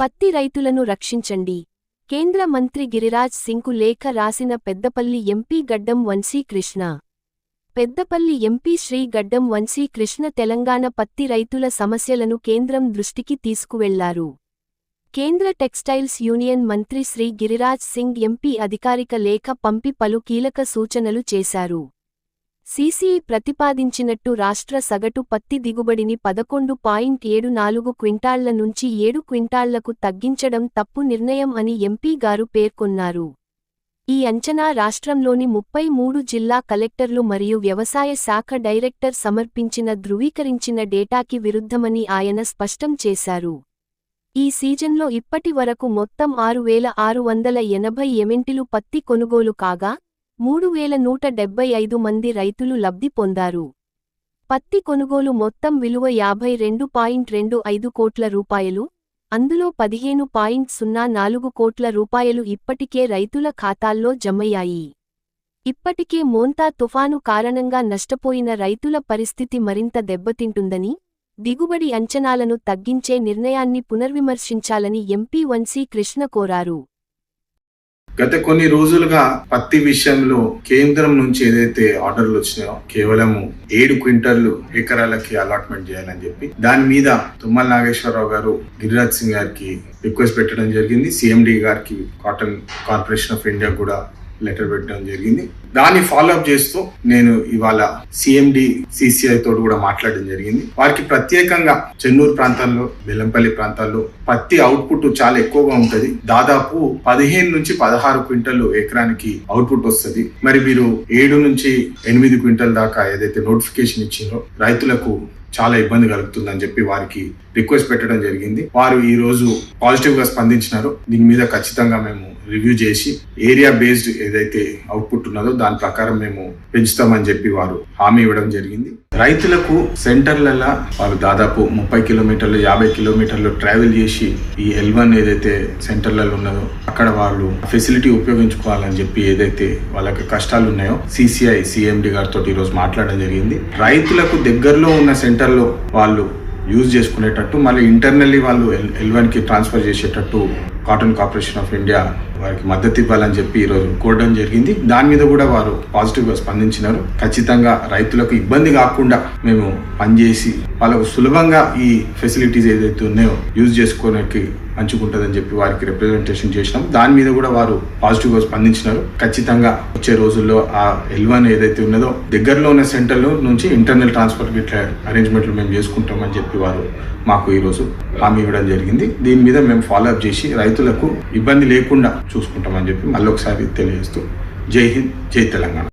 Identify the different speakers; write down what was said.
Speaker 1: పత్తి రైతులను రక్షించండి. కేంద్ర మంత్రి గిరిరాజ్ సింగ్కు లేఖ రాసిన పెద్దపల్లి ఎంపీ గడ్డం వంశీకృష్ణ పెద్దపల్లి ఎంపీ శ్రీ గడ్డం వంశీకృష్ణ తెలంగాణ పత్తి రైతుల సమస్యలను కేంద్రం దృష్టికి తీసుకువెళ్ళారు. కేంద్ర టెక్స్టైల్స్ యూనియన్ మంత్రి శ్రీ గిరిరాజ్ సింగ్ ఎంపీ అధికారిక లేఖ పంపి పలు కీలక సూచనలు చేశారు. సీసీఈ ప్రతిపాదించినట్టు రాష్ట్ర సగటు పత్తి దిగుబడిని పదకొండు పాయింట్ ఏడు నాలుగు క్వింటాళ్ళ నుంచి ఏడు క్వింటాళ్ళకు తగ్గించడం తప్పు నిర్ణయం అని ఎంపీ గారు పేర్కొన్నారు. ఈ అంచనా రాష్ట్రంలోని ముప్పై మూడు జిల్లా కలెక్టర్లు మరియు వ్యవసాయ శాఖ డైరెక్టర్ సమర్పించిన ధృవీకరించిన డేటాకి విరుద్ధమని ఆయన స్పష్టం చేశారు. ఈ సీజన్లో ఇప్పటి వరకు మొత్తం ఆరు వేల ఆరు వందల ఎనభై ఎమెంటిలు పత్తి కొనుగోలు కాగా మూడు వేల నూట డెబ్బై ఐదు మంది రైతులు లబ్ధి పొందారు. పత్తి కొనుగోలు మొత్తం విలువ యాభై రెండు పాయింట్ రెండు ఐదు కోట్ల రూపాయలు అందులో పదిహేను పాయింట్ సున్నా నాలుగు కోట్ల రూపాయలు ఇప్పటికే రైతుల ఖాతాల్లో జమయ్యాయి. ఇప్పటికే మోంతా తుఫాను కారణంగా నష్టపోయిన రైతుల పరిస్థితి మరింత దెబ్బతింటుందని దిగుబడి అంచనాలను తగ్గించే నిర్ణయాన్ని పునర్విమర్శించాలని ఎంపీ వంశీ కృష్ణ కోరారు.
Speaker 2: గత కొన్ని రోజులుగా పత్తి విషయంలో కేంద్రం నుంచి ఏదైతే ఆర్డర్లు వచ్చినాయో కేవలం ఏడు క్వింటర్లు ఎకరాలకి అలాట్మెంట్ చేయాలని చెప్పి దాని మీద తుమ్మల నాగేశ్వరరావు గారు గిరిరాజ్ సింగ్ గారికి రిక్వెస్ట్ పెట్టడం జరిగింది. సిఎండి గారికి కాటన్ కార్పొరేషన్ ఆఫ్ ఇండియా కూడా లెటర్ పెట్టడం జరిగింది. దాన్ని ఫాలో అప్ చేస్తూ నేను ఇవాళ సిఎండి సిసిఐ తోటి కూడా మాట్లాడడం జరిగింది. వారికి ప్రత్యేకంగా చెన్నూరు ప్రాంతాల్లో బెల్లంపల్లి ప్రాంతాల్లో పత్తి అవుట్పుట్ చాలా ఎక్కువగా ఉంటది. దాదాపు పదిహేను నుంచి పదహారు క్వింటల్ ఎకరానికి అవుట్పుట్ వస్తుంది. మరి మీరు ఏడు నుంచి ఎనిమిది క్వింటల్ దాకా ఏదైతే నోటిఫికేషన్ ఇచ్చిందో రైతులకు చాలా ఇబ్బంది కలుగుతుందని చెప్పి వారికి రిక్వెస్ట్ పెట్టడం జరిగింది. వారు ఈ రోజు పాజిటివ్గా స్పందించినారు. దీని మీద ఖచ్చితంగా మేము రివ్యూ చేసి ఏరియా బేస్డ్ ఏదైతే అవుట్పుట్ ఉన్నదో దాని ప్రకారం మేము పెంచుతామని చెప్పి వారు హామీ ఇవ్వడం జరిగింది. రైతులకు సెంటర్లలో వాళ్ళు దాదాపు ముప్పై కిలోమీటర్లు యాభై కిలోమీటర్లు ట్రావెల్ చేసి ఈ ఎల్ వన్ ఏదైతే సెంటర్లలో ఉన్నదో అక్కడ వాళ్ళు ఫెసిలిటీ ఉపయోగించుకోవాలని చెప్పి ఏదైతే వాళ్ళకి కష్టాలు ఉన్నాయో సిసిఐ సిఎండి గారితో ఈరోజు మాట్లాడడం జరిగింది. రైతులకు దగ్గరలో ఉన్న సెంటర్ సెంటర్లో వాళ్ళు యూజ్ చేసుకునేటట్టు మళ్ళీ ఇంటర్నల్లీ వాళ్ళు ఎల్ ట్రాన్స్ఫర్ చేసేటట్టు కాటన్ కార్పొరేషన్ ఆఫ్ ఇండియా వారికి మద్దతు ఇవ్వాలని చెప్పి ఈరోజు కోరడం జరిగింది. దాని మీద కూడా వారు పాజిటివ్గా స్పందించినారు. ఖచ్చితంగా రైతులకు ఇబ్బంది కాకుండా మేము పనిచేసి వాళ్ళకు సులభంగా ఈ ఫెసిలిటీస్ ఏదైతే ఉన్నాయో యూజ్ చేసుకోవడానికి మంచుకుంటుందని చెప్పి వారికి రిప్రజెంటేషన్ చేసినాం. దాని మీద కూడా వారు పాజిటివ్గా స్పందించినారు. ఖచ్చితంగా వచ్చే రోజుల్లో ఆ ఎల్వన్ ఏదైతే ఉన్నదో దగ్గరలో ఉన్న సెంటర్లో నుంచి ఇంటర్నల్ ట్రాన్స్ఫర్ ఇట్లా అరేంజ్మెంట్లు మేము చేసుకుంటామని చెప్పి వారు మాకు ఈరోజు హామీ ఇవ్వడం జరిగింది. దీని మీద మేము ఫాలో అప్ చేసి రైతులకు ఇబ్బంది లేకుండా చూసుకుంటామని చెప్పి మళ్ళొకసారి తెలియజేస్తూ జై హింద్ జై తెలంగాణ.